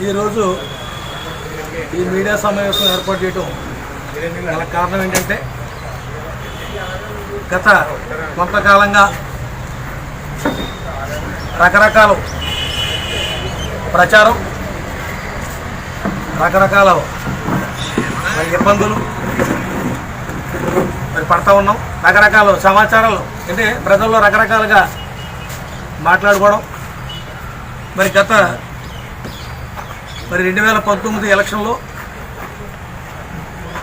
ఈరోజు ఈ మీడియా సమావేశం ఏర్పాటు చేయడం గల కారణం ఏంటంటే గత కొంతకాలంగా రకరకాల ప్రచారం రకరకాల మరి ఇబ్బందులు మరి పడతా ఉన్నాం. రకరకాల సమాచారాలు అంటే ప్రజల్లో రకరకాలుగా మాట్లాడుకోవడం. మరి గత మరి రెండు వేల పంతొమ్మిది ఎలక్షన్లో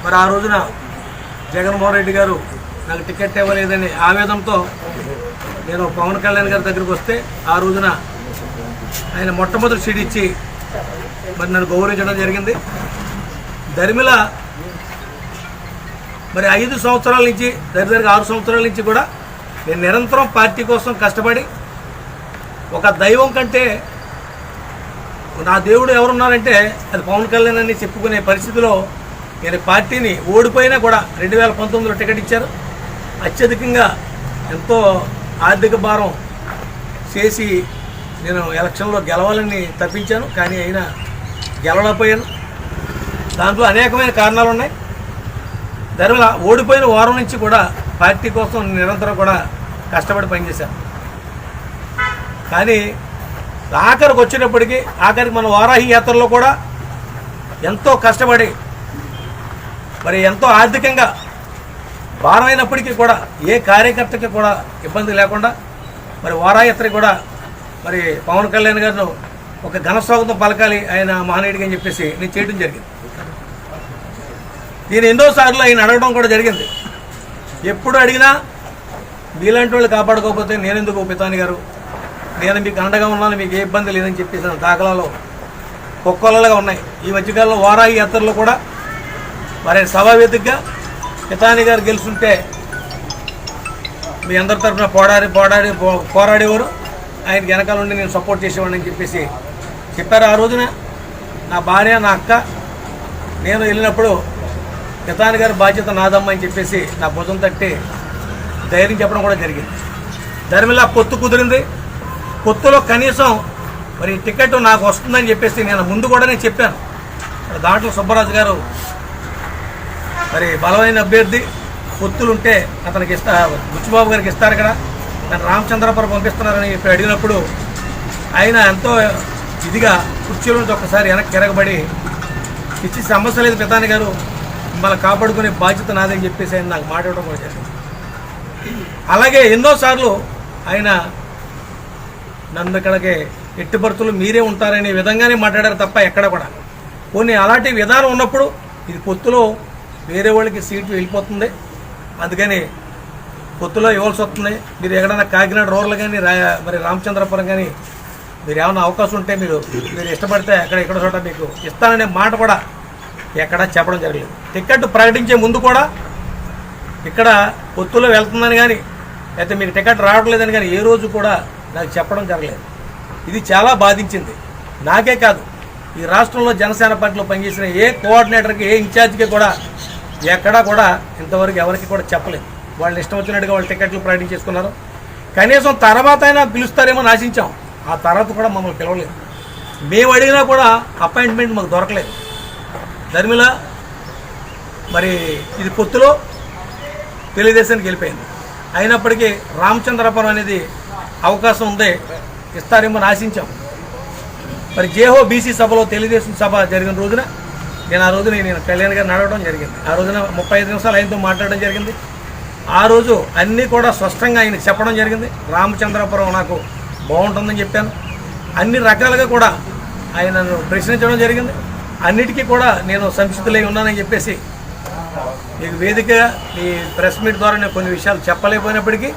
మరి ఆ రోజున జగన్మోహన్ రెడ్డి గారు నాకు టికెట్ ఇవ్వలేదని ఆవేదంతో నేను పవన్ కళ్యాణ్ గారి దగ్గరికి వస్తే ఆ రోజున ఆయన మొట్టమొదటి సీట్ ఇచ్చి మరి నన్ను గౌరవించడం జరిగింది. ధర్మిల మరి ఐదు సంవత్సరాల నుంచి దగ్గర ఆరు సంవత్సరాల నుంచి కూడా నేను నిరంతరం పార్టీ కోసం కష్టపడి ఒక దైవం కంటే నా దేవుడు ఎవరున్నారంటే అది పవన్ కళ్యాణ్ అని చెప్పుకునే పరిస్థితిలో నేను పార్టీని ఓడిపోయినా కూడా రెండు వేల పంతొమ్మిదిలో టికెట్ ఇచ్చారు. అత్యధికంగా ఎంతో ఆర్థిక భారం చేసి నేను ఎలక్షన్లో గెలవాలని తప్పించాను. కానీ అయినా గెలవలేకపోయాను. దాంట్లో అనేకమైన కారణాలు ఉన్నాయి. దానివల్ల ఓడిపోయిన వారం నుంచి కూడా పార్టీ కోసం నిరంతరం కూడా కష్టపడి పనిచేశాను. కానీ ఆఖరికి వచ్చేటప్పటికి ఆఖరికి మన వారాహి యాత్రలో కూడా ఎంతో కష్టపడి మరి ఎంతో ఆర్థికంగా భారమైనప్పటికీ కూడా ఏ కార్యకర్తకి కూడా ఇబ్బంది లేకుండా మరి వారాయాత్ర కూడా మరి పవన్ కళ్యాణ్ గారిను ఒక ఘన స్వాగతం పలకాలి ఆయన మహనీయుడికి అని చెప్పేసి నేను చేయడం జరిగింది. నేను ఎన్నోసార్లు ఆయన అడగడం కూడా జరిగింది. ఎప్పుడు అడిగినా మీలాంటి వాళ్ళు కాపాడుకోకపోతే నేనెందుకు పితాని గారు? నేను మీకు అండగా ఉన్నాను మీకు ఏ ఇబ్బంది లేదని చెప్పేసిన దాఖలాలు కుక్కలగా ఉన్నాయి. ఈ మధ్యకాలంలో వారాహి యాత్రలో కూడా మరి సభావేదికగా పితాని గారు గెలుచుంటే మీ అందరి తరఫున పోడాడి పోడాడి పో- పోరాడేవారు. ఆయన వెనకాల ఉండి నేను సపోర్ట్ చేసేవాడిని అని చెప్పేసి చెప్పారు. ఆ రోజున నా భార్య నా అక్క నేను వెళ్ళినప్పుడు పితాని గారి బాధ్యత నాదమ్మ అని చెప్పేసి నా భుజం తట్టి ధైర్యం చెప్పడం కూడా జరిగింది. ధర్మిలా పొత్తు కుదిరింది. పొత్తులో కనీసం మరి టికెట్ నాకు వస్తుందని చెప్పేసి నేను ముందు కూడా నేను చెప్పాను. దాంట్లో సుబ్బరాజు గారు మరి బలమైన అభ్యర్థి పొత్తులు ఉంటే అతనికి ఇస్తా బుచ్చిబాబు గారికి ఇస్తారు కదా నన్ను రామచంద్రపురం పంపిస్తున్నారని చెప్పి అడిగినప్పుడు ఆయన ఎంతో ఇదిగా కుర్చీలో నుంచి ఒక్కసారి వెనక్కి తిరగబడి ఇచ్చి సమస్య లేదు ప్రధాని గారు మిమ్మల్ని కాపాడుకునే బాధ్యత నాదని చెప్పేసి ఆయన నాకు మాట్లాడడం కూడా జరిగింది. అలాగే ఎన్నోసార్లు ఆయన నన్ను ఇక్కడికి ఎట్టి భర్తలు మీరే ఉంటారనే విధంగానే మాట్లాడారు తప్ప ఎక్కడ కూడా. కొన్ని అలాంటి విధానం ఉన్నప్పుడు ఇది పొత్తులో వేరే వాళ్ళకి సీట్లు వెళ్ళిపోతుంది. అందుకని పొత్తులో ఇవ్వాల్సి వస్తుంది. మీరు ఎక్కడైనా కాకినాడ రోడ్లు కానీ రా మరి రామచంద్రపురం కానీ మీరు ఏమైనా అవకాశం ఉంటే మీరు మీరు ఇష్టపడితే అక్కడ ఇక్కడ చోట మీకు ఇస్తాననే మాట కూడా ఎక్కడా చెప్పడం జరగలేదు. టికెట్ ప్రకటించే ముందు కూడా ఇక్కడ పొత్తులో వెళ్తుందని కానీ అయితే మీకు టికెట్ రావట్లేదని కానీ ఏ రోజు కూడా నాకు చెప్పడం జరగలేదు. ఇది చాలా బాధించింది. నాకే కాదు ఈ రాష్ట్రంలో జనసేన పార్టీలో పనిచేసిన ఏ కోఆర్డినేటర్కి ఏ ఇన్ఛార్జ్కి కూడా ఎక్కడా కూడా ఇంతవరకు ఎవరికి కూడా చెప్పలేదు. వాళ్ళు ఇష్టం వచ్చినట్టుగా వాళ్ళు టికెట్లు ప్రకటించేసుకున్నారు కనీసం తర్వాత అయినా పిలుస్తారేమో ఆశించాం ఆ తర్వాత కూడా మమ్మల్ని పిలవలేదు. మేము అడిగినా కూడా అపాయింట్మెంట్ మాకు దొరకలేదు. ధర్మిల మరి ఇది పొత్తులో తెలుగుదేశానికి వెళ్ళిపోయింది. అయినప్పటికీ రామచంద్రపురం అనేది అవకాశం ఉంది ఇస్తారేమో అని ఆశించాం. మరి జేహో బీసీ సభలో తెలుగుదేశం సభ జరిగిన రోజున నేను ఆ రోజున నేను కళ్యాణ్ గారు నడవడం జరిగింది. ఆ రోజున ముప్పై ఐదు నిమిషాలు ఆయనతో మాట్లాడడం జరిగింది. ఆ రోజు అన్నీ కూడా స్పష్టంగా ఆయనకు చెప్పడం జరిగింది. రామచంద్రపురం నాకు బాగుంటుందని చెప్పాను. అన్ని రకాలుగా కూడా ఆయనను ప్రశ్నించడం జరిగింది. అన్నిటికీ కూడా నేను సంసిద్ధులై ఉన్నానని చెప్పేసి మీకు వేదికగా ఈ ప్రెస్ మీట్ ద్వారా నేను కొన్ని విషయాలు చెప్పలేకపోయినప్పటికీ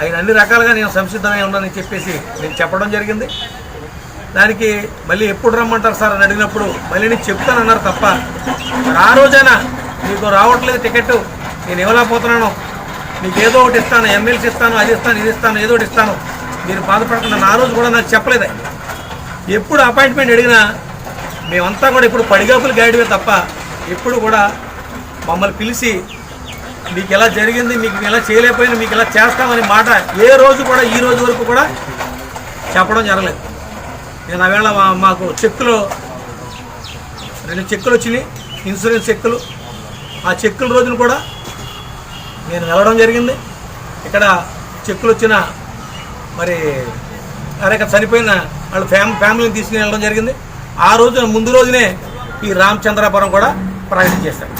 ఆయన అన్ని రకాలుగా నేను సంసిద్ధమై ఉన్నానని చెప్పేసి నేను చెప్పడం జరిగింది. దానికి మళ్ళీ ఎప్పుడు రమ్మంటారు సార్ అని అడిగినప్పుడు మళ్ళీ నేను చెప్తానన్నారు తప్ప మరి ఆ రోజైనా మీకు రావట్లేదు టికెట్. నేను ఇవ్వలేకపోతున్నాను. మీకు ఏదో ఒకటి ఇస్తాను ఎమ్మెల్సీ ఇస్తాను అది ఇస్తాను ఇది ఇస్తాను ఏదో ఒకటి ఇస్తాను. మీరు బాధపడకుండా నా రోజు కూడా నాకు చెప్పలేదు. ఎప్పుడు అపాయింట్మెంట్ అడిగినా మేమంతా కూడా ఇప్పుడు పడిగాపులు గైడ్వే తప్ప ఎప్పుడు కూడా మమ్మల్ని పిలిచి మీకు ఎలా జరిగింది మీకు ఎలా చేయలేకపోయినా మీకు ఎలా చేస్తామని మాట ఏ రోజు కూడా ఈ రోజు వరకు కూడా చెప్పడం జరగలేదు. నేను ఆవేళ మా- మాకు చెక్కులు రెండు చెక్కులు వచ్చినాయి ఇన్సూరెన్స్ చెక్కులు. ఆ చెక్కుల రోజున కూడా నేను వెళ్ళడం జరిగింది. ఇక్కడ చెక్కులు వచ్చిన మరి అరేక చనిపోయిన వాళ్ళ ఫ్యామ్ ఫ్యామిలీని తీసుకుని వెళ్ళడం జరిగింది. ఆ రోజున ముందు రోజునే ఈ రామచంద్రాపురం కూడా ప్రకటన చేశాడు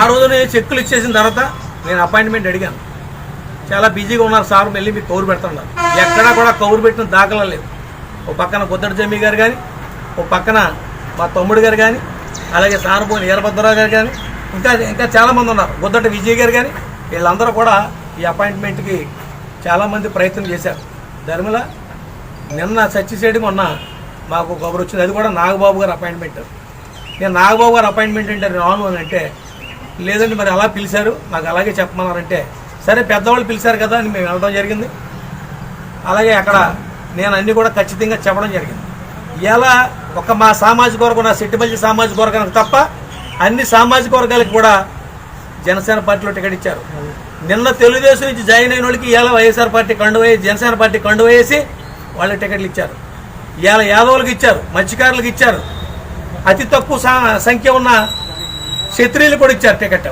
ఆ రోజునే చెక్కులు ఇచ్చేసిన తర్వాత నేను అపాయింట్మెంట్ అడిగాను. చాలా బిజీగా ఉన్నారు సార్ వెళ్ళి మీకు కౌరు పెడుతున్నారు ఎక్కడా కూడా కౌరు పెట్టిన దాఖలా లేవు ఓ పక్కన గుద్దడి జమ్మి గారు కానీ ఓ పక్కన మా తమ్ముడు గారు కానీ అలాగే సానుభూని వీరభద్రరావు గారు కానీ ఇంకా ఇంకా చాలామంది ఉన్నారు. గుద్దటి విజయ్ గారు కానీ వీళ్ళందరూ కూడా ఈ అపాయింట్మెంట్కి చాలామంది ప్రయత్నం చేశారు. ధర్మల నిన్న సత్యసేడి మొన్న మాకు కబురు వచ్చింది. అది కూడా నాగబాబు గారు అపాయింట్మెంట్. నేను నాగబాబు గారు అపాయింట్మెంట్ అంటే రాను అని అంటే లేదండి మరి అలా పిలిచారు. నాకు అలాగే చెప్పమన్నారంటే సరే పెద్దవాళ్ళు పిలిచారు కదా అని మేము వెళ్ళడం జరిగింది. అలాగే అక్కడ నేను అన్నీ కూడా ఖచ్చితంగా చెప్పడం జరిగింది. ఇలా ఒక మా సామాజిక వర్గం నా సిట్టిపల్లి సామాజిక వర్గానికి తప్ప అన్ని సామాజిక వర్గాలకు కూడా జనసేన పార్టీలో టికెట్ ఇచ్చారు. నిన్న తెలుగుదేశం నుంచి జాయిన్ అయిన వాళ్ళకి ఇలా వైఎస్ఆర్ పార్టీ కండు జనసేన పార్టీ కండు వేసి వాళ్ళకి టికెట్లు ఇచ్చారు. ఇవాళ యాదవులకు ఇచ్చారు మత్స్యకారులకు ఇచ్చారు. అతి తక్కువ సా- సంఖ్య ఉన్న క్షత్రియులు కూడా ఇచ్చారు టికెట్.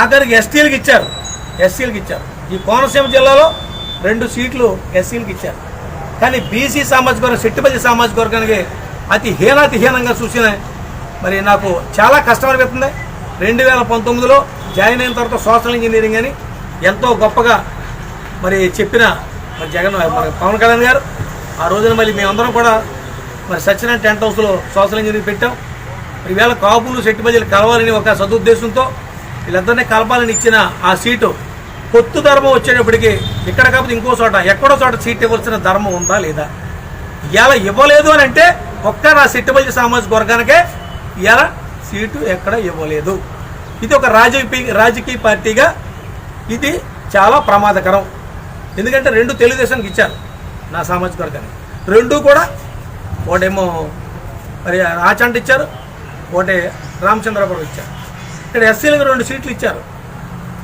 ఆఖరికి ఎస్టీలకు ఇచ్చారు. ఎస్సీలకు ఇచ్చారు. ఈ కోనసీమ జిల్లాలో రెండు సీట్లు ఎస్సీలకు ఇచ్చారు. కానీ బీసీ సామాజిక వర్గం సెట్టిపల్లి సామాజిక వర్గానికి అతి హీనాతిహీనంగా చూసిన మరి నాకు చాలా కష్టం అనిపిస్తుంది. రెండు వేల పంతొమ్మిదిలో జాయిన్ అయిన తర్వాత సోషల్ ఇంజనీరింగ్ అని ఎంతో గొప్పగా మరి చెప్పిన మరి జగన్ మన పవన్ కళ్యాణ్ గారు. ఆ రోజున మళ్ళీ మేమందరం కూడా మరి సత్యనారాయణ టెంట్ హౌస్లో సోషల్ ఇంజనీరింగ్ పెట్టాం. ఈవేళ కాపులు సెట్టిబజలు కలవాలని ఒక సదుద్దేశంతో వీళ్ళందరినీ కలపాలని ఇచ్చిన ఆ సీటు పొత్తు ధర్మం వచ్చేటప్పటికి ఇక్కడ కాకపోతే ఇంకో చోట ఎక్కడో చోట సీట్ ఇవ్వాల్సిన ధర్మం ఉందా లేదా? ఇవాళ ఇవ్వలేదు అని అంటే ఒక్క నా సెట్టుబల్లి సామాజిక వర్గానికే ఇవాళ సీటు ఎక్కడ ఇవ్వలేదు. ఇది ఒక రాజకీయ రాజకీయ పార్టీగా ఇది చాలా ప్రమాదకరం. ఎందుకంటే రెండు తెలుగుదేశానికి ఇచ్చారు నా సామాజిక వర్గానికి. రెండు కూడా ఒకటేమో మరి ఆచంట ఇచ్చారు. ఒకటి రామచంద్రపురం ఇచ్చారు. ఇక్కడ ఎస్సీలకు రెండు సీట్లు ఇచ్చారు.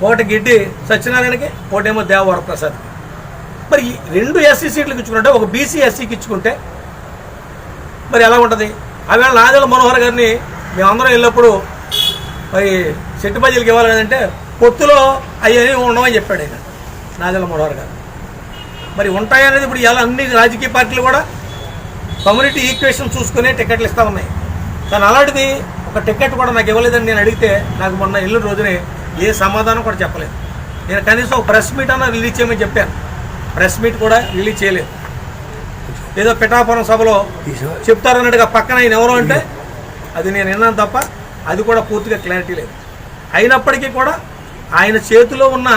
ఒకటి గిడ్డి సత్యనారాయణకి ఒకటేమో దేవవర ప్రసాద్ మరి ఈ రెండు ఎస్సీ సీట్లకు ఇచ్చుకుంటే ఒక బీసీ ఎస్సీకి ఇచ్చుకుంటే మరి ఎలా ఉంటుంది? ఆవేళ నాదల మనోహర్ గారిని మేమందరం వెళ్ళినప్పుడు మరి చెట్టు బజీలకు అంటే పొత్తులో అయ్యని ఉండమని చెప్పాడు ఆయన నాదల మనోహర్ గారు. మరి ఉంటాయనేది ఇప్పుడు ఎలా అన్ని రాజకీయ పార్టీలు కూడా కమ్యూనిటీ ఈక్వేషన్ చూసుకునే టికెట్లు ఇస్తా ఉన్నాయి. కానీ అలాంటిది ఒక టికెట్ కూడా నాకు ఇవ్వలేదని నేను అడిగితే నాకు మొన్న ఇల్లు రోజునే ఏ సమాధానం కూడా చెప్పలేదు. నేను కనీసం ఒక ప్రెస్ మీట్ అన్నా రిలీజ్ చేయమని చెప్పాను. ప్రెస్ మీట్ కూడా రిలీజ్ చేయలేదు. ఏదో పిఠాపురం సభలో చెప్తారన్నట్టుగా పక్కన ఆయన ఎవరు అంటే అది నేను విన్నాను తప్ప అది కూడా పూర్తిగా క్లారిటీ లేదు. అయినప్పటికీ కూడా ఆయన చేతిలో ఉన్న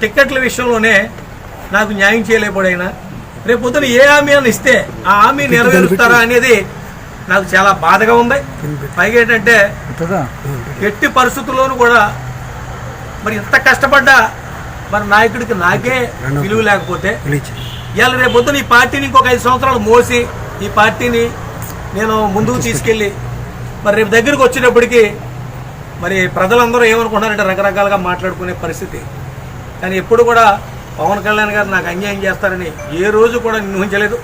టిక్కెట్ల విషయంలోనే నాకు న్యాయం చేయలేకపోయాడు ఆయన రేపు పొద్దున ఏ హామీ అని ఇస్తే ఆ హామీ నెరవేరుస్తారా అనేది నాకు చాలా బాధగా ఉంది. పైగా ఏంటంటే ఎట్టి పరిస్థితుల్లోనూ కూడా మరి ఇంత కష్టపడ్డా మరి నాయకుడికి నాకే విలువ లేకపోతే ఇవాళ రేపు పొద్దున ఈ పార్టీని ఇంకొక ఐదు సంవత్సరాలు మోసి ఈ పార్టీని నేను ముందుకు తీసుకెళ్ళి మరి రేపు దగ్గరికి వచ్చేటప్పటికి మరి ప్రజలందరూ ఏమనుకుంటున్నారంటే రకరకాలుగా మాట్లాడుకునే పరిస్థితి. కానీ ఎప్పుడు కూడా పవన్ కళ్యాణ్ గారు నాకు అన్యాయం చేస్తారని ఏ రోజు కూడా నేను ఊహించలేదు.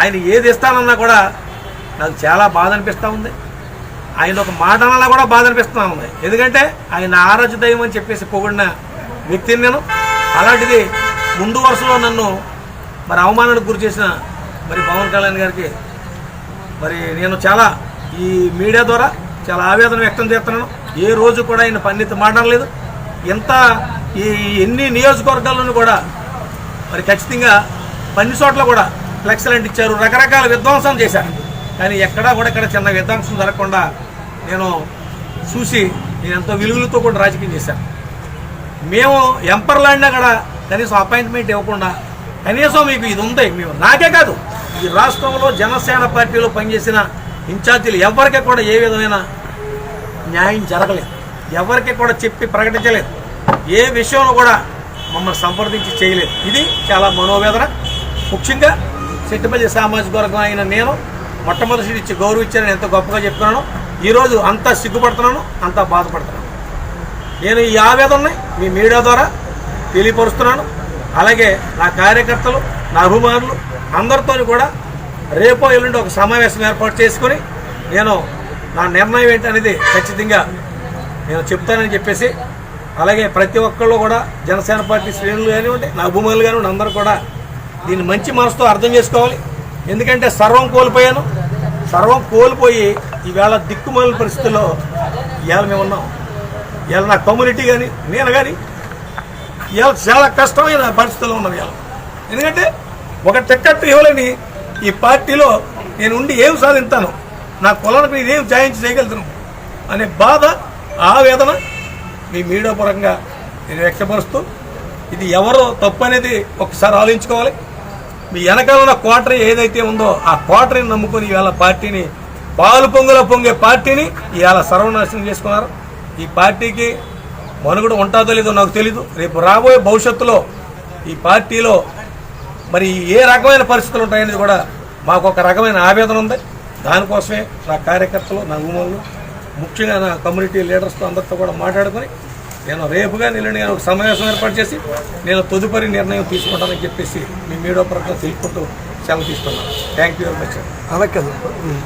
ఆయన ఏది ఇస్తానన్నా కూడా నాకు చాలా బాధ అనిపిస్తూ ఉంది. ఆయన ఒక మాట అన్నా కూడా బాధ అనిపిస్తూ ఉంది. ఎందుకంటే ఆయన ఆరాధ్య దైవం అని చెప్పేసి పొగిడిన వ్యక్తిని నేను. అలాంటిది ముందు వరుసలో నన్ను మరి అవమానానికి గురి చేసిన మరి పవన్ కళ్యాణ్ గారికి మరి నేను చాలా ఈ మీడియా ద్వారా చాలా ఆవేదన వ్యక్తం చేస్తున్నాను. ఏ రోజు కూడా ఆయన పన్నిత మాట్లాడలేదు. ఎంత ఈ ఎన్ని నియోజకవర్గాల్లోనూ కూడా మరి ఖచ్చితంగా పన్ని చోట్ల కూడా ఫ్లెక్స్లు ఇచ్చారు రకరకాల విధ్వంసం చేశారు. కానీ ఎక్కడా కూడా ఇక్కడ చిన్న విధ్వంసం జరగకుండా నేను చూసి నేను ఎంతో విలువలతో కూడా రాజకీయం చేశాను. మేము ఎంపర్లాడినా కూడా కనీసం అపాయింట్మెంట్ ఇవ్వకుండా కనీసం మీకు ఇది ఉంది మేము నాకే కాదు ఈ రాష్ట్రంలో జనసేన పార్టీలో పనిచేసిన ఇన్ఛార్జీలు ఎవరికి కూడా ఏ విధమైన న్యాయం జరగలేదు. ఎవరికి కూడా చెప్పి ప్రకటించలేదు. ఏ విషయంలో కూడా మమ్మల్ని సంప్రదించి చేయలేదు. ఇది చాలా మనోవేదన. ముఖ్యంగా సెట్టుపల్లి సామాజిక వర్గం అయిన నేను మొట్టమొదటి ఇచ్చి గౌరవించారని ఎంత గొప్పగా చెప్తున్నాను. ఈరోజు అంతా సిగ్గుపడుతున్నాను అంతా బాధపడుతున్నాను. నేను ఈ ఆవేదనని మీ మీడియా ద్వారా తెలియపరుస్తున్నాను. అలాగే నా కార్యకర్తలు నా అభిమానులు అందరితో కూడా రేపో ఎల్లుండి ఒక సమావేశం ఏర్పాటు చేసుకొని నేను నా నిర్ణయం ఏంటనేది ఖచ్చితంగా నేను చెప్తానని చెప్పేసి అలాగే ప్రతి ఒక్కళ్ళు కూడా జనసేన పార్టీ శ్రేణులు కానివ్వండి నా అభిమానులు కానివ్వండి అందరూ కూడా దీన్ని మంచి మనసుతో అర్థం చేసుకోవాలి. ఎందుకంటే సర్వం కోల్పోయాను. సర్వం కోల్పోయి ఈవేళ దిక్కుమాల పరిస్థితుల్లో ఇవాళ మేము ఉన్నాం. ఇవాళ నా కమ్యూనిటీ కానీ నేను కానీ ఇవాళ చాలా కష్టమైన పరిస్థితుల్లో ఉన్నాం ఇవాళ. ఎందుకంటే ఒక టిక్కెట్ ఇవ్వలేని ఈ పార్టీలో నేను ఉండి ఏం సాధిస్తాను నా కులానికి నేను ఏం జాయించి చేయగలుగుతాను? అనే బాధ ఆవేదన మీ మీడియా పరంగా నేను వ్యక్తపరుస్తూ ఇది ఎవరో తప్పు అనేది ఒకసారి ఆలోచించుకోవాలి. మీ వెనకాల ఉన్న క్వార్టర్ ఏదైతే ఉందో ఆ క్వార్టర్ని నమ్ముకుని ఇవాళ పార్టీని పాలు పొంగుల పొంగే పార్టీని ఇవాళ సర్వనాశనం చేసుకున్నారు. ఈ పార్టీకి మనుగడ ఉంటుందో లేదో నాకు తెలీదు. రేపు రాబోయే భవిష్యత్తులో ఈ పార్టీలో మరి ఏ రకమైన పరిస్థితులు ఉంటాయనేది కూడా మాకు ఒక రకమైన ఆవేదన ఉంది. దానికోసమే నా కార్యకర్తలు నా అభిమానులు ముఖ్యంగా నా కమ్యూనిటీ లీడర్స్తో అందరితో కూడా మాట్లాడుకొని నేను రేపుగా నిల్లుని ఒక సమావేశం ఏర్పాటు చేసి నేను తదుపరి నిర్ణయం తీసుకుంటానని చెప్పేసి మీ మీడియా పరంగా తెలుపుకుంటూ సెలవు తీసుకున్నాను. థ్యాంక్ యూ వెరీ మచ్ అలా కదా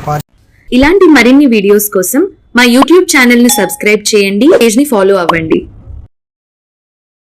పార్టీ ఇలాంటి మరిన్ని వీడియోస్ కోసం మా యూట్యూబ్ ఛానల్ని సబ్స్క్రైబ్ చేయండి పేజ్ని ఫాలో అవ్వండి.